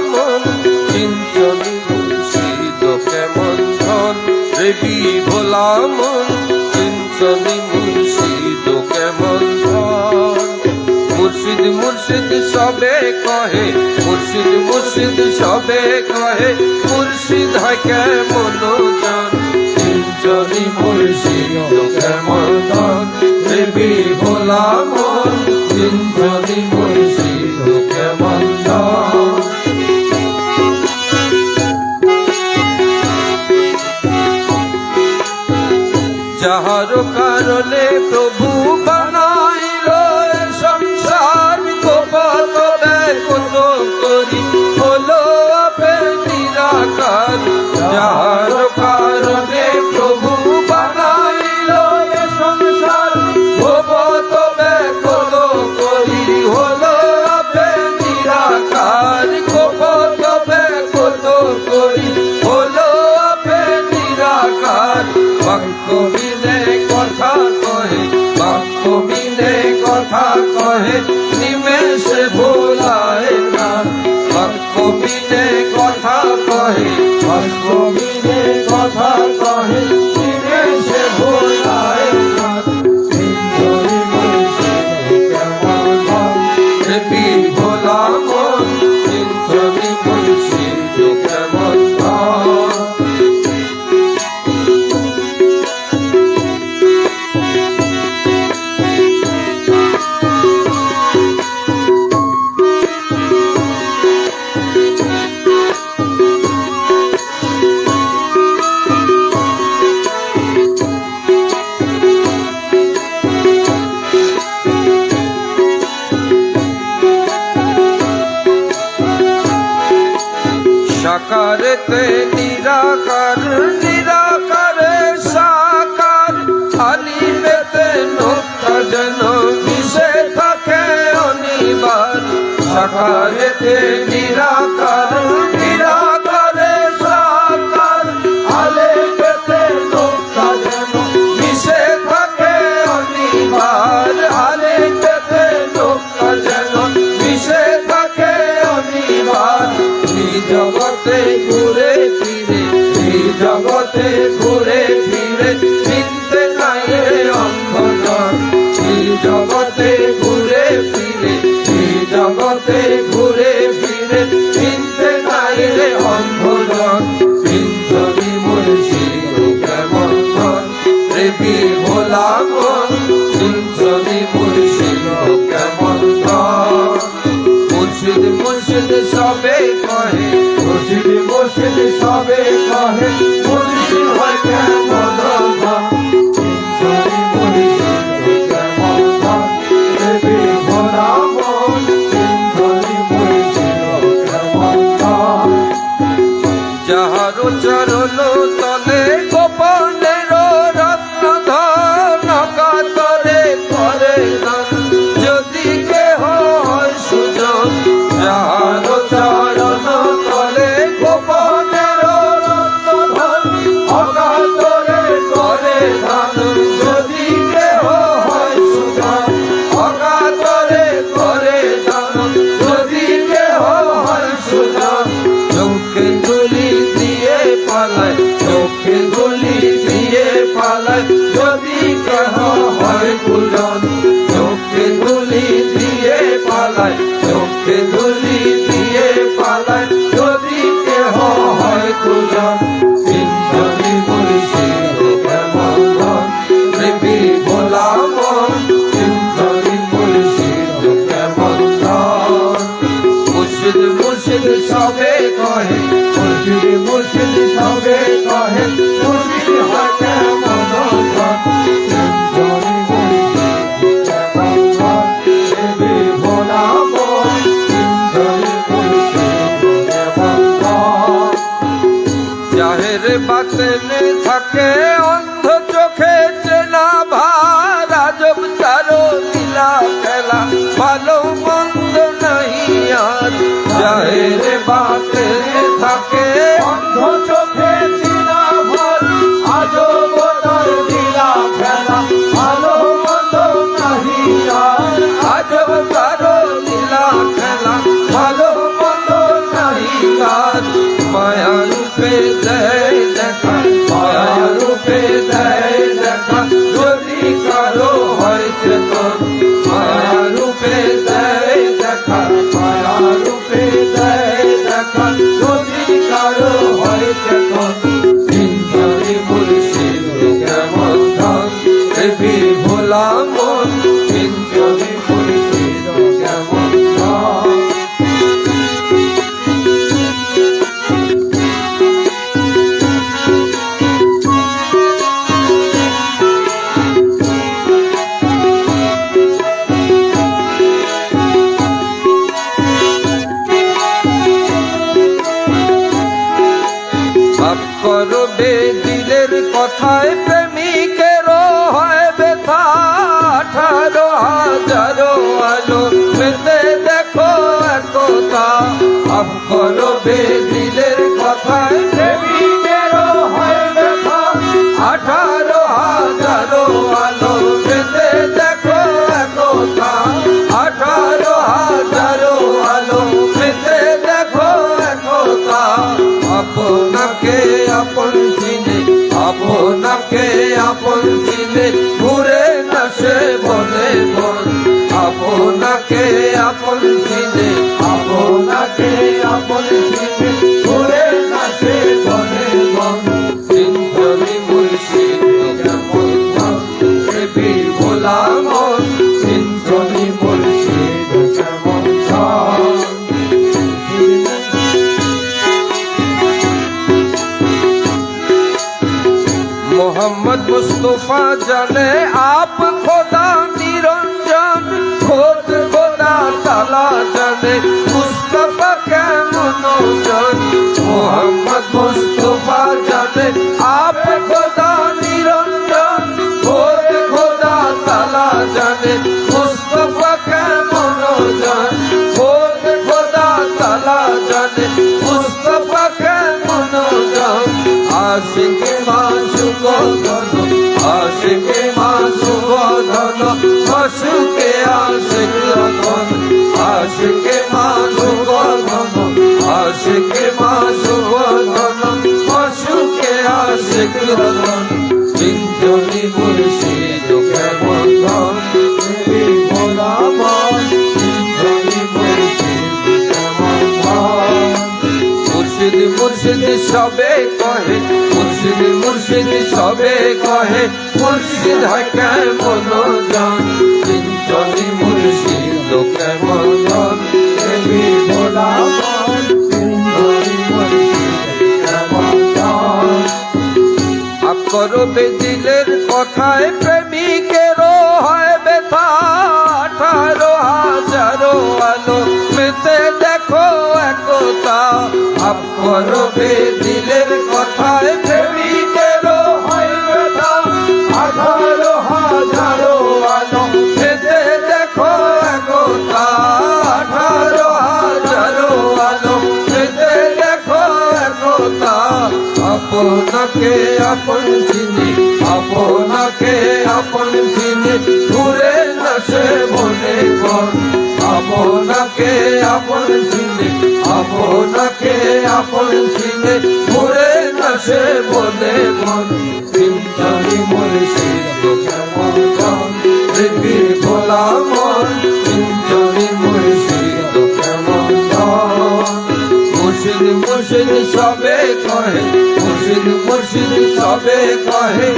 মন চিন্তনী মুর্শিদ কেমন ধন? দেবী ভোলা মন, চিন্তনী মুর্শিদ কেমন ধন? মুর্শিদ মুর্শিদ সবে কহে, মুর্শিদ মুর্শিদ সবে কহে, মুর্শিদ হয় কেমন জন চিন্তনী মুর্শিদ কেমন ধন? দেবী ভোলা মন, চিন্তনী যাহার কারণে প্রভু বা কথা কহে নিমেষ ভুল করতে নিরাকার নিরাকার সাকার। আলিমেতে নোক্তা যেন মিশে থাকে অনিবার। সাকারেতে দেখি ভোলা গো চুনচনি মুর্শিদ কেমন মুর্শিদ মুর্শিদ সবে কহে মুর্শিদ মুর্শিদ সবে কহে रे बात বিভোলা মো কথা মুস্তফা জানে আপ খোদা নিরঞ্জন খোদ খোদা তালা জানে। আশিকে মা সুগন্ধন আশিকে মা সুগন্ধন আশুকে আশিক রতন, আশিকে মা সুগন্ধন আশিকে মা সুগন্ধন আশুকে আশিক ধন চিন্তনি মুর্শিদ কেমন ধন মুর্শিদ মুর্শিদ সবে কহে মুর্শিদ মুর্শিদ সবে কহে, মুর্শিদ হয় মনোজন চিন্তনি মুর্শিদ, লোকে মনোজন দেবী ভোলা করবে দিলের আপনাকে আপন চিনি ঘুরে না মনে কর। আপনাকে আপন চিনি আপনাকে আপন চিনি ঘুরে না মনে মন চিন্তনি মুর্শিদ কেমন কন দেখি ভোলা মন। চিন্তনি মুর্শিদ কেমন কন মুর্শিদ মুর্শিদ সবে কহে মুর্শিদ মুর্শিদ সবে কহে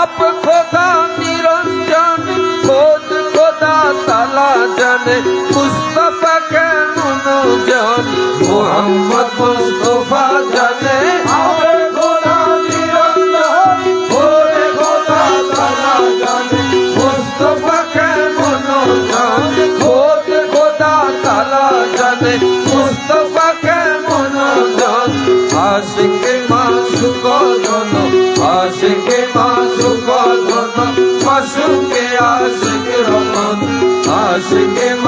आप खुदा আশিক রতন আশিকে